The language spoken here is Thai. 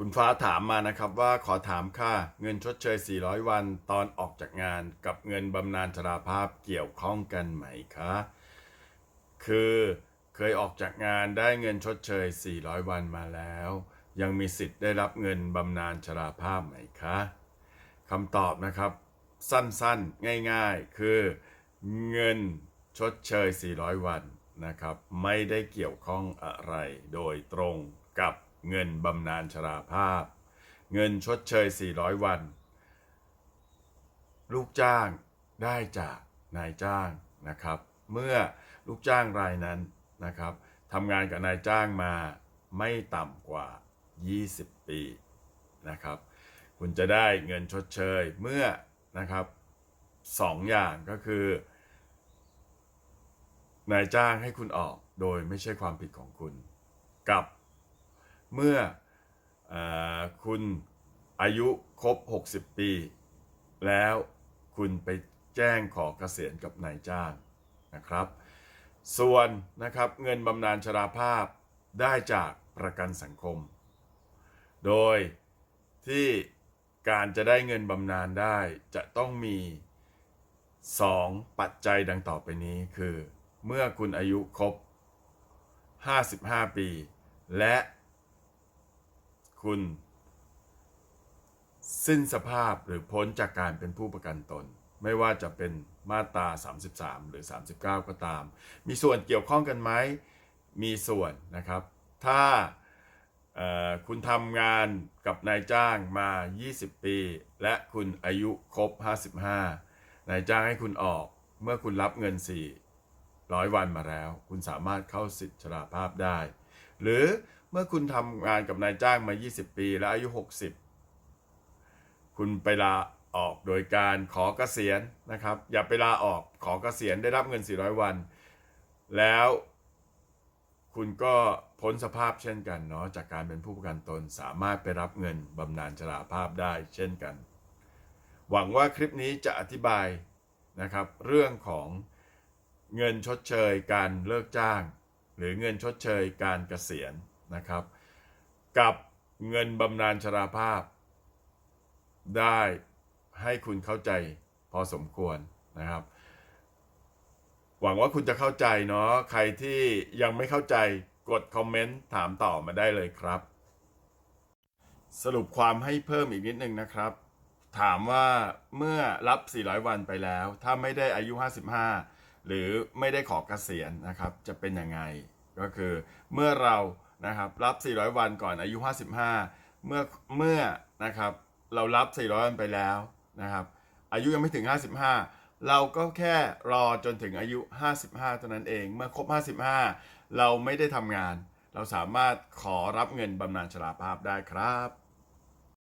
คุณฟ้าถามมานะครับว่าขอถามค่ะเงินชดเชย 400 วันตอนออกจากงานกับเงินบำนาญชราภาพเกี่ยวข้องกันไหมคะ คือเคยออกจากงานได้เงินชดเชย 400 วันมาแล้ว ยังมีสิทธิ์ได้รับเงินบำนาญชราภาพไหมคะคำตอบนะครับ สั้นๆง่ายๆ คือเงินชดเชย 400 วันนะครับ ไม่ได้เกี่ยวข้องอะไรโดยตรงกับ เงินบำนาญชราภาพ เงินชดเชย 400 วัน ลูกจ้างได้จากนายจ้างนะครับ เมื่อลูกจ้างรายนั้นนะครับทำงานกับนายจ้างมาไม่ต่ำกว่า 20 ปีนะครับ คุณจะได้เงินชดเชยเมื่อนะครับสองอย่างก็คือนายจ้างให้คุณออกโดยไม่ใช่ความผิดของคุณ กับ เมื่อออคุณอายุครบ 60 ปี แล้วคุณไปแจ้งขอเกษียณกับนายจ้างนะครับ ส่วนนะครับเงินบำนาญชราภาพได้จากประกันสังคม โดยที่การจะได้เงินบำนาญได้จะต้องมี 2 ปัจจัยดังต่อไปนี้คือ เมื่อคุณอายุครบ 55 ปี และ คุณ สิ้นสภาพหรือพ้นจากการเป็นผู้ประกันตน ไม่ว่าจะเป็นมาตรา 33 หรือ 39 ก็ตาม มีส่วนเกี่ยวข้องกันไหม มีส่วนนะครับ ถ้าคุณทำงานกับนายจ้างมา 20 ปี และคุณอายุครบ 55 นายจ้างให้คุณออกเมื่อคุณรับเงิน400วันมาแล้ว คุณสามารถเข้าสิทธิชราภาพได้ หรือ เมื่อคุณทำงานกับนายจ้างมา 20 ปี และอายุ 60 คุณไปลาออกโดยการขอเกษียณนะครับ อย่าไปลาออกขอเกษียณได้รับเงิน 400 วัน แล้วคุณก็พ้นสภาพเช่นกันเนาะจากการเป็นผู้ประกันตนสามารถไปรับเงินบำนาญชราภาพได้เช่นกัน หวังว่าคลิปนี้จะอธิบายนะครับ เรื่องของเงินชดเชยการเลิกจ้าง หรือเงินชดเชยการเกษียณ นะครับ กับเงินบำนาญชราภาพ ได้ให้คุณเข้าใจพอสมควรนะครับ หวังว่าคุณจะเข้าใจเนาะใครที่ยังไม่เข้าใจกดคอมเมนต์ถามต่อมาได้เลยครับ สรุปความให้เพิ่มอีกนิดนึงนะครับ ถามว่าเมื่อรับ 400 วันไปแล้ว ถ้าไม่ได้อายุ 55 หรือไม่ได้ขอเกษียณนะครับ จะเป็นยังไง ก็คือเมื่อเรา นะครับ รับ 400 วันก่อนอายุ 55 เมื่อเมื่อนะครับ เรารับ 400 วันไปแล้วนะครับ อายุยังไม่ถึง 55 เราก็แค่รอจนถึงอายุ 55เท่านั้นเอง เมื่อครบ 55 เราไม่ได้ทำงาน เราสามารถขอรับเงินบำนาญชราภาพได้ครับ